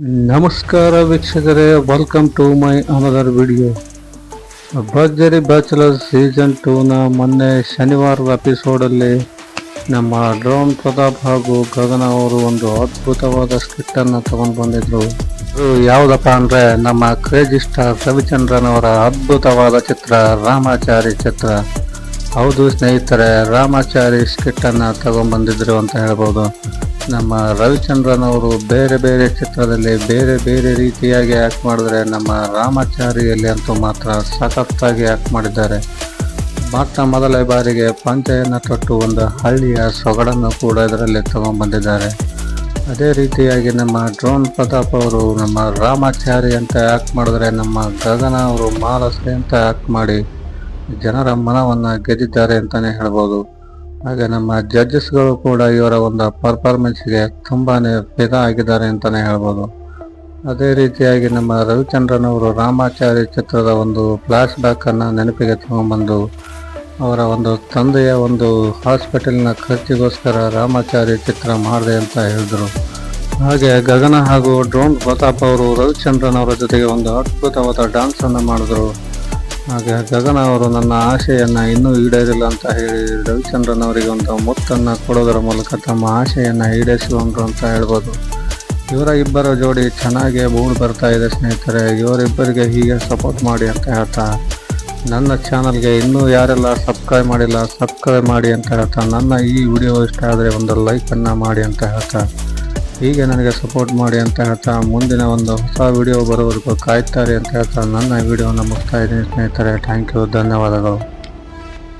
ನಮಸ್ಕಾರ ವೀಕ್ಷಕರೇ welcome to my another video ಭರ್ಜರಿ ಬ್ಯಾಚುಲರ್ ಸೀಸನ್ ಟೂನ ಮೊನ್ನೆ ಶನಿವಾರದ ಎಪಿಸೋಡಲ್ಲಿ ನಮ್ಮ ಡ್ರೋನ್ ಪ್ರತಾಪ್ ಹಾಗೂ ಗಗನ ಅವರು ಒಂದು ಅದ್ಭುತವಾದ ಸ್ಕಿಟ್ಟನ್ನು ತಗೊಂಡು ಬಂದಿದ್ರು. ಅದು ಯಾವುದಪ್ಪ ಅಂದರೆ ನಮ್ಮ ಕ್ರೇಜಿ ಸ್ಟಾರ್ ರವಿಚಂದ್ರನ್ ಅವರ ಅದ್ಭುತವಾದ ಚಿತ್ರ, ರಾಮಾಚಾರಿ ಚಿತ್ರ. ಹೌದು ಸ್ನೇಹಿತರೆ, ರಾಮಾಚಾರಿ ಸ್ಕಿಟ್ಟನ್ನು ತಗೊಂಡ್ಬಂದಿದ್ರು ಅಂತ ಹೇಳ್ಬೋದು. ನಮ್ಮ ರವಿಚಂದ್ರನ್ ಅವರು ಬೇರೆ ಬೇರೆ ಚಿತ್ರದಲ್ಲಿ ಬೇರೆ ಬೇರೆ ರೀತಿಯಾಗಿ ಆ್ಯಕ್ಟ್ ಮಾಡಿದ್ರೆ ನಮ್ಮ ರಾಮಾಚಾರಿಯಲ್ಲಿ ಅಂತೂ ಮಾತ್ರ ಸಖತ್ತಾಗಿ ಆ್ಯಕ್ಟ್ ಮಾಡಿದ್ದಾರೆ. ಮಾತ್ರ ಮೊದಲ ಬಾರಿಗೆ ಪಂಚೆಯನ್ನು ತೊಟ್ಟು ಒಂದು ಹಳ್ಳಿಯ ಸೊಗಡನ್ನು ಕೂಡ ಇದರಲ್ಲಿ ತಗೊಂಡ್ಬಂದಿದ್ದಾರೆ. ಅದೇ ರೀತಿಯಾಗಿ ನಮ್ಮ ಡ್ರೋನ್ ಪ್ರತಾಪ್ ಅವರು ನಮ್ಮ ರಾಮಾಚಾರಿ ಅಂತ ಆ್ಯಕ್ಟ್ ಮಾಡಿದ್ರೆ ನಮ್ಮ ಗಗನ ಅವರು ಮಾಲಸೆ ಅಂತ ಆ್ಯಕ್ಟ್ ಮಾಡಿ ಜನರ ಮನವನ್ನು ಗೆದ್ದಿದ್ದಾರೆ ಅಂತಲೇ ಹೇಳ್ಬೋದು. ಹಾಗೆ ನಮ್ಮ ಜಡ್ಜಸ್ಗಳು ಕೂಡ ಇವರ ಒಂದು ಪರ್ಫಾರ್ಮೆನ್ಸ್ಗೆ ತುಂಬಾನೇ ಫಿದಾ ಆಗಿದ್ದಾರೆ ಅಂತಲೇ ಹೇಳ್ಬೋದು. ಅದೇ ರೀತಿಯಾಗಿ ನಮ್ಮ ರವಿಚಂದ್ರನ್ ಅವರು ರಾಮಾಚಾರಿ ಚಿತ್ರದ ಒಂದು ಫ್ಲಾಶ್ ಬ್ಯಾಕ್ ಅನ್ನ ನೆನಪಿಗೆ ತಗೊಂಡ್ಬಂದು ಅವರ ಒಂದು ತಂದೆಯ ಒಂದು ಹಾಸ್ಪಿಟಲ್ನ ಖರ್ಚಿಗೋಸ್ಕರ ರಾಮಾಚಾರಿ ಚಿತ್ರ ಮಾಡಿದೆ ಅಂತ ಹೇಳಿದರು. ಹಾಗೆ ಗಗನ ಹಾಗೂ ಡ್ರೋನ್ ಪ್ರತಾಪ್ ಅವರು ರವಿಚಂದ್ರನ್ ಅವರ ಜೊತೆಗೆ ಒಂದು ಅದ್ಭುತವಾದ ಡ್ಯಾನ್ಸನ್ನು ಮಾಡಿದ್ರು. ಹಾಗೆ ಗಗನ ಅವರು ನನ್ನ ಆಶೆಯನ್ನ ಇನ್ನೂ ಈಡೇರಿಲ್ಲ ಅಂತ ಹೇಳಿ ರವಿಚಂದ್ರನ್ ಅವರಿಗೆ ಒಂದು ಮುತ್ತನ್ನು ಕೊಡೋದರ ಮೂಲಕ ತಮ್ಮ ಆಶೆಯನ್ನ ಈಡೇರಿಸಿಕೊಂಡ್ರು ಅಂತ ಹೇಳ್ಬೋದು. ಇವರ ಇಬ್ಬರ ಜೋಡಿ ಚೆನ್ನಾಗಿ ಮೂಡ್ ಬರ್ತಾ ಇದೆ ಸ್ನೇಹಿತರೆ, ಇವರಿಬ್ಬರಿಗೆ ಹೀಗೆ ಸಪೋರ್ಟ್ ಮಾಡಿ ಅಂತ ಹೇಳ್ತಾ, ನನ್ನ ಚಾನಲ್ಗೆ ಇನ್ನೂ ಯಾರೆಲ್ಲ ಸಬ್ಸ್ಕ್ರೈಬ್ ಮಾಡಿಲ್ಲ ಸಬ್ಸ್ಕ್ರೈಬ್ ಮಾಡಿ ಅಂತ ಹೇಳ್ತಾ, ನನ್ನ ಈ ವಿಡಿಯೋ ಇಷ್ಟ ಆದರೆ ಒಂದು ಲೈಕನ್ನು ಮಾಡಿ ಅಂತ ಹೇಳ್ತಾ ಹೀಗೆ ನನಗೆ ಸಪೋರ್ಟ್ ಮಾಡಿ ಅಂತ ಹೇಳ್ತಾ ಮುಂದಿನ ಒಂದು ಹೊಸ ವಿಡಿಯೋ ಬರೋವರೆಗೂ ಕಾಯ್ತಾರೆ ಅಂತ ಹೇಳ್ತಾ ನನ್ನ ವಿಡಿಯೋನ ಮುಗ್ತಾ ಇದ್ದೀನಿ ಸ್ನೇಹಿತರೆ. ಥ್ಯಾಂಕ್ ಯು ಧನ್ಯವಾದಗಳು.